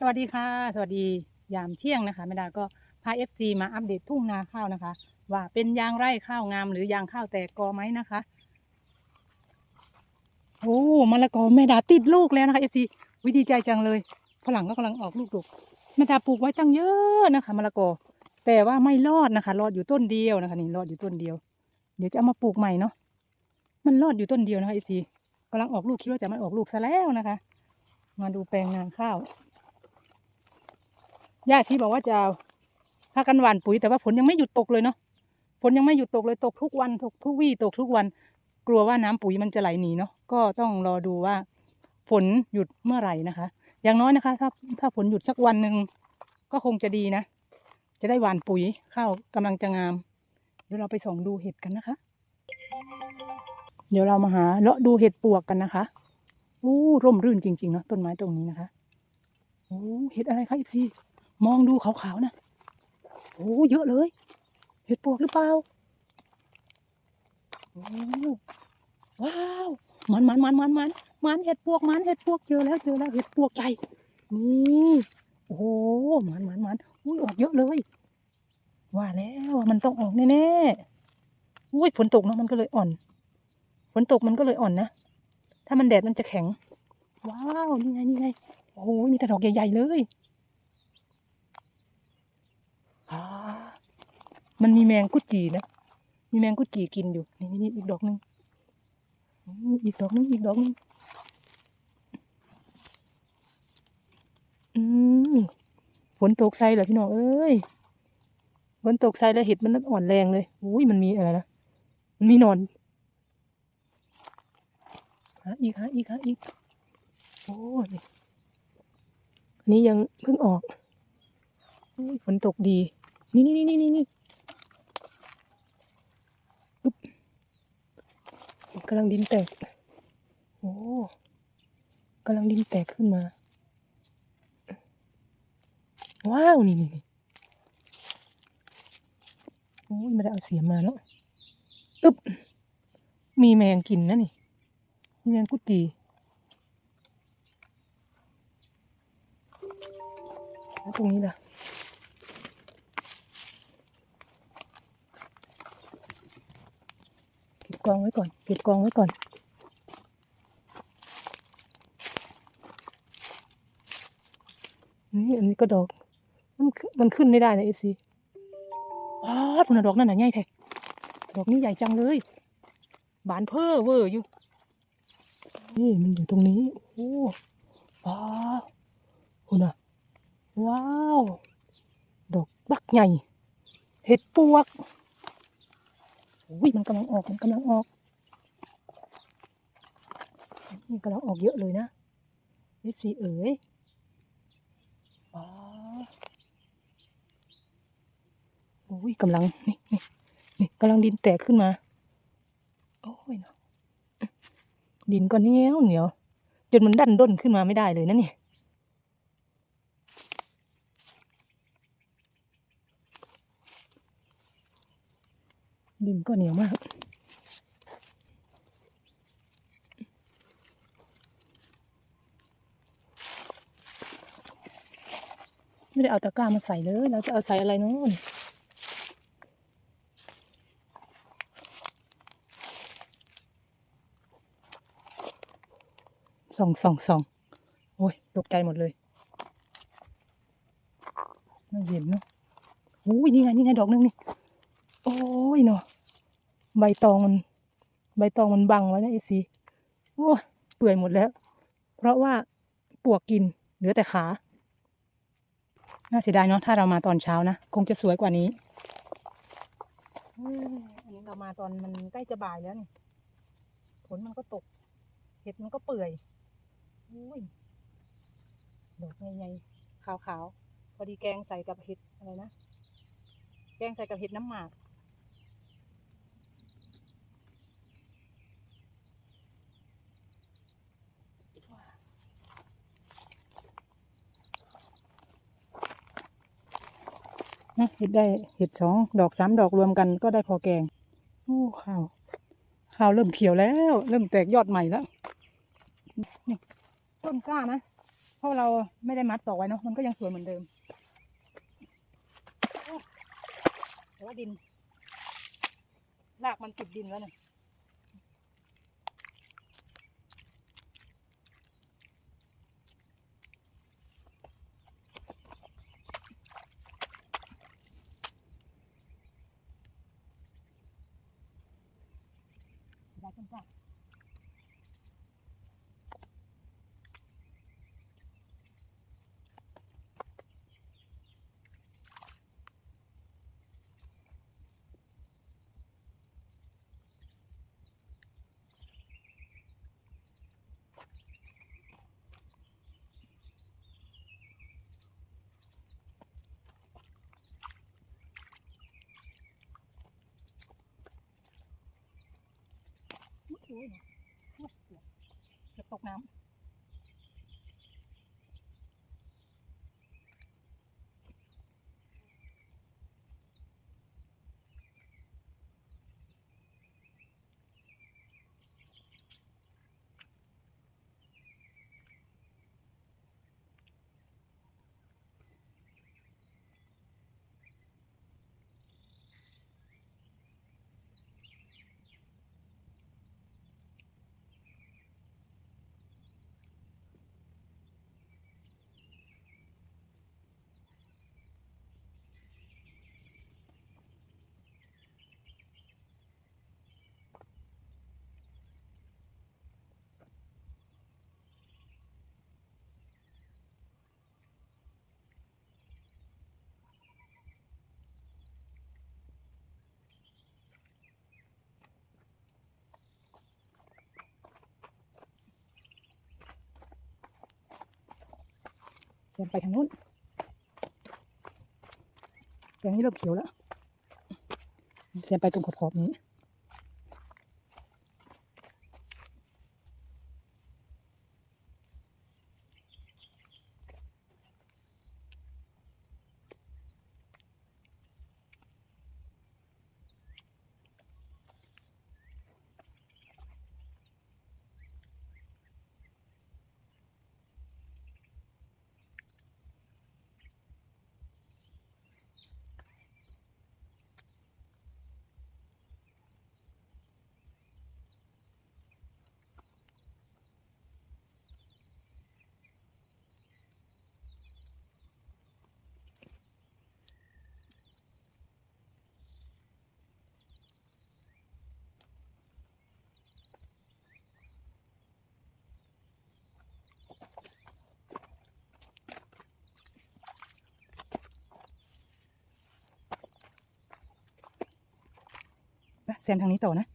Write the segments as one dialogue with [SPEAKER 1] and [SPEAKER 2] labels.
[SPEAKER 1] สวัสดีค่ะ สวัสดียามเที่ยงนะคะแม่ดาก็พาเอฟซีมาอัปเดตทุ่งนาข้าวนะคะ ว่าเป็นยางไร่ข้าวงาม หรือยางข้าวแตกกอไหมนะคะโอ้มะละกอแม่ดาติดลูกแล้วนะคะเอฟซีวิดีใจจังเลยฝรั่งก็กำลังออกลูกดกแม่ดาปลูกไว้ตั้งเยอะนะคะมะละกอ แต่ว่าไม่รอดนะคะ รอดอยู่ต้นเดียวนะคะนี่รอดอยู่ต้นเดียว เดี๋ยวจะเอามาปลูกใหม่เนาะมันรอดอยู่ต้นเดียวนะคะเอฟซีกำลังออกลูกคิดว่าจะไม่ออกลูกซะแล้วนะคะ มาดูแปลงนาข้าว ย่าชีบอกว่าจะพากันหว่านปุ๋ยแต่ว่าฝนยังไม่หยุดตกเลยเนาะฝนยังไม่หยุดตกเลยตกทุกวันตกทุกวี่ตกทุกวัน กลัวว่าน้ำปุ๋ยมันจะไหลหนีเนาะก็ต้องรอดูว่า ฝนหยุดเมื่อไหร่นะคะ อย่างน้อยนะคะ ถ้าถ้าฝนหยุดสักวันหนึ่งก็คงจะดีนะ จะได้หว่านปุ๋ยข้าวกำลังจะงาม เดี๋ยวเราไปส่องดูเห็ดกันนะคะ เดี๋ยวเรามาหาเลาะดูเห็ดปวกกันนะคะอู้ร่มรื่นจริงๆเนาะต้นไม้ตรงนี้นะคะโอ้เห็ดอะไรคะอีซี มองดูขาวๆนะโอ้เยอะเลย เห็ดปวกหรือเปล่าโอ้ว้าวมันมันมันมันมันมันเห็ดปวกมันเห็ดปวกเจอแล้วเจอแล้วเห็ดปวกใหญ่นี่โอ้โหมันมันมันอุ้ยออกเยอะเลย ว่าแล้วมันต้องออกแน่ๆอุ้ยฝนตกเนาะมันก็เลยอ่อน ฝนตกมันก็เลยอ่อนนะถ้ามันแดดมันจะแข็ง ว้าวนี่ไงนี่ไงโอ้โหมีแต่ดอกใหญ่ๆเลย มันมีแมงกุจีนะ มีแมงกุจีกินอยู่ นี่นี่อีกดอกหนึ่งอีกดอกหนึง อีกดอกหนึง อืมฝนตกใส่เหรอพี่น้องเอ้ย ฝนตกใส่แล้วเห็ดมันอ่อนแรงเลย อุ้ยมันมีอะไรนะ มันมีนอนหาอีกหาอีกหาอีก โอ้นี่อันนี้ยังเพิ่งออกฝนตกดี นี่นี่นี่นี่นี่อึ๊บกำลังดินแตก โอ้กำลังดินแตกขึ้นมา ว้าว นี่นี่นี่โอ้ยไม่ได้เอาเสียมาแล้วอึ๊บ มีแมงกินนะนี่ มีแมงกุดจีแล้วตรงนี้ล่ะ เก็บกองไว้ก่อนเก็บกองไว้ก่อน นี่อันนี้ก็ดอก มันมันขึ้นไม่ได้นะเอฟซีอ้าวคุณดอกนั่นน่ะใหญ่แท้ดอกนี้ใหญ่จังเลย บานเพ้อเวอร์อยู่ นี่มันอยู่ตรงนี้ โอ้ว้าวคุณน่ะ ว้าว ดอกบักใหญ่ เห็ดปวก อุ้ยมันกำลังออกมันกำลังออกนี่กำลังออกเยอะเลยนะเอฟซีเอ๋ยว้าวอุ้ยกำลังนี่นี่นี่กำลังดินแตกขึ้นมาโอ้ยเนาะดินก็เหนียวเหนียวจนมันดันด้นขึ้นมาไม่ได้เลยนะเนี่ย ดินก็เหนียวมาก ไม่ได้เอาตะกร้ามาใส่เลย เราจะเอาใส่อะไรเนาะส่องส่องส่องโอ้ยตกใจหมดเลยไม่เห็นเนาะโอ้ยนี่ไง นี่ไง ดอกนึงนี่ โอ้ยเนาะใบตองมัน ใบตองมันบังไว้นะไอซีโอ้ยเปื่อยหมดแล้ว เพราะว่าปวกกินเหลือแต่ขา น่าเสียดายเนาะถ้าเรามาตอนเช้านะ คงจะสวยกว่านี้อันนี้เรามาตอนมันใกล้จะบ่ายแล้วนี่ฝนมันก็ตก เห็ดมันก็เปื่อยอุ้ยดอกใหญ่ๆขาวๆพอดีแกงใส่กับเห็ดอะไรนะ แกงใส่กับเห็ดน้ำหมาก นะเห็ดได้เห็ดสองดอกสามดอกรวมกันก็ได้พอแกงโอ้ข้าวข้าวเริ่มเขียวแล้ว เริ่มแตกยอดใหม่แล้วนี่ต้นกล้านะเพราะเราไม่ได้มัดตอกไว้เนาะมันก็ยังสวยเหมือนเดิมโอ้แต่ว่าดินรากมันติดดินแล้วเนี่ย เสี ยดายต้นกล้าโอ้ยโอ้ยเกือบเกือบตกน้ำ เสียงไปทางนู้นเสียงนี้เริ่มเขียวแล้วเสียงไปตรงขอบๆนี้ แซมทางนี้ต่อนะ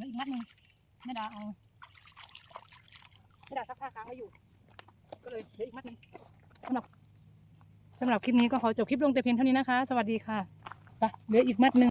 [SPEAKER 1] เลยออีกมัดหนึ่งแม่ดาเอาแม่ดาซักผ้าค้างไว้อยู่ ก็เลยเลยออีกมัดหนึ่งสำหรับสำหรับคลิปนี้ก็ขอจบคลิปลงแต่เพียงเท่านี้นะคะ สวัสดีค่ะไปเหลืออีกมัดหนึ่ง